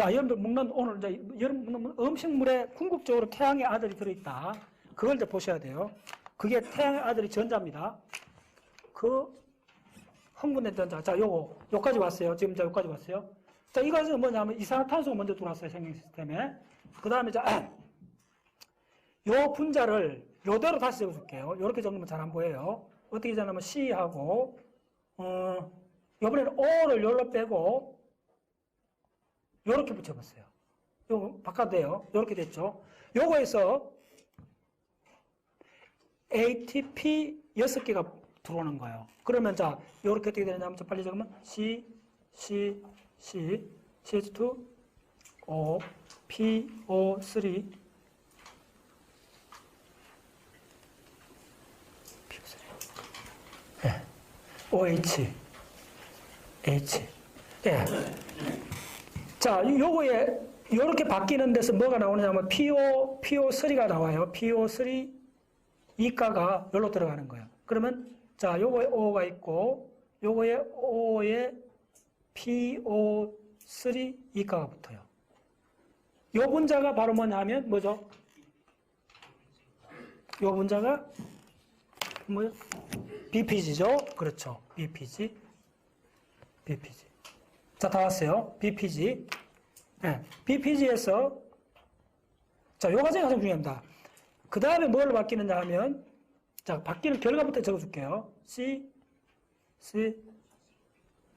자, 여러분들 먹는 오늘 이제 여러분 음식물에 궁극적으로 태양의 아들이 들어있다. 그걸 이제 보셔야 돼요. 그게 태양의 아들이 전자입니다. 그 흥분된 전자. 자, 요거 요까지 왔어요. 지금 자 요까지 왔어요. 자, 이것은 뭐냐면 이산화탄소가 먼저 들어왔어요. 생명 시스템에. 그 다음에 자 요 분자를 요대로 다시 적어줄게요. 요렇게 적으면 잘 안 보여요. 어떻게 적냐면 C하고 어 요번에는 O를 요로 빼고 요렇게 붙여봤어요. 요거 바꿔도 돼요. 요렇게 됐죠. 요거에서 ATP 6개가 들어오는 거예요. 그러면 자, 요렇게 어떻게 되느냐면 자, 빨리 적으면 C, C, C, CH2, O, P, O, 3, 예. OH, H. 예. 자, 요거에 요렇게 바뀌는 데서 뭐가 나오느냐면 PO, PO3가 나와요. PO3 이가가 여기로 들어가는 거예요. 그러면 자, 요거에 O가 있고 요거에 O에 PO3 이가가 붙어요. 요 분자가 바로 뭐냐면 뭐죠? 요 분자가 뭐요? BPG죠? 그렇죠. BPG. BPG. 자, 다 왔어요. BPG. 네. BPG에서, 자, 요 과정이 가장 중요합니다. 그 다음에 뭘 바뀌느냐 하면, 자, 바뀌는 결과부터 적어줄게요. C, C,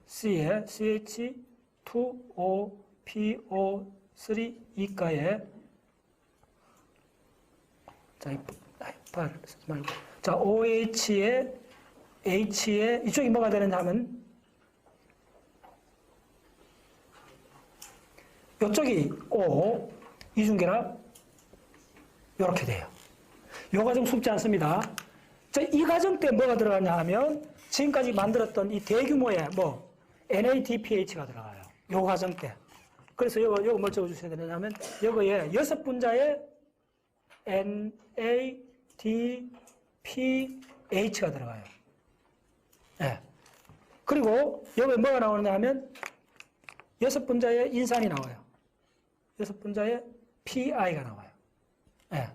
C에 CH2O, PO3 이가에, 자, 이 발을 쓰지 말고. 자, OH에 H에 이쪽이 뭐가 되느냐 하면 이쪽이 O 이중계라 이렇게 돼요. 이 과정 쉽지 않습니다. 자, 이 과정 때 뭐가 들어가냐 하면 지금까지 만들었던 이 대규모의 뭐 NADPH가 들어가요. 이 과정 때. 그래서 이거 이거 뭘 적어주셔야 되냐면 이거에 여섯 분자의 NADPH가 들어가요. 예. 그리고 여기 뭐가 나오느냐 하면 여섯 분자의 인산이 나와요. 여섯 분자의 PI가 나와요. 예.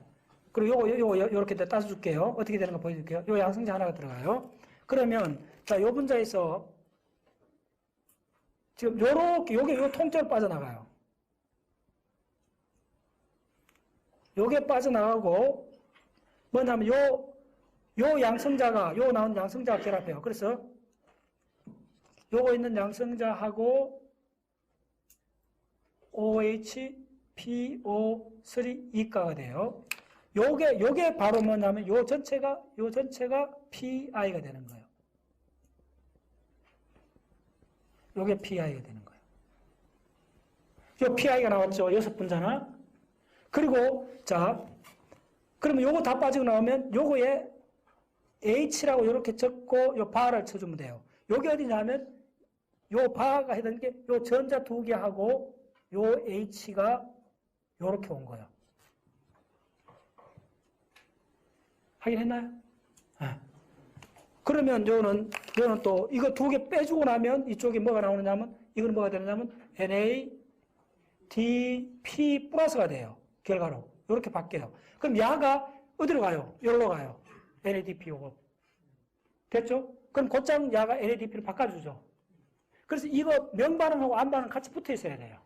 그리고 요거, 요거, 요렇게 따져줄게요. 어떻게 되는 거 보여줄게요. 요 양성자 하나가 들어가요. 그러면, 자, 요 분자에서 지금 요렇게, 요게 요 통째로 빠져나가요. 요게 빠져나가고, 뭐냐면 요, 요 양성자가, 요 나온 양성자가 결합해요. 그래서 요거 있는 양성자하고 OH, PO3 이가가 돼요. 요게, 요게 바로 뭐냐면 요 전체가, 요 전체가 PI가 되는 거예요. 요게 PI가 되는 거예요. 요 PI가 나왔죠. 여섯 분자나. 그리고, 자, 그러면 요거 다 빠지고 나오면 요거에 H라고 이렇게 적고 요 바를 쳐주면 돼요. 요게 어디냐면 요 바가 해던 게요 전자 두 개하고 요 H가 요렇게 온 거예요. 확인했나요? 네. 그러면 요는 요는 또 이거 두 개 빼주고 나면 이쪽에 뭐가 나오느냐면 이거는 뭐가 되느냐면 Na DP 플러스가 돼요. 결과로 이렇게 바뀌어요. 그럼 야가 어디로 가요? 여기로 가요. NADP 요거 됐죠? 그럼 곧장 야가 NADP를 바꿔주죠. 그래서 이거 명반응하고 안반응 같이 붙어 있어야 돼요.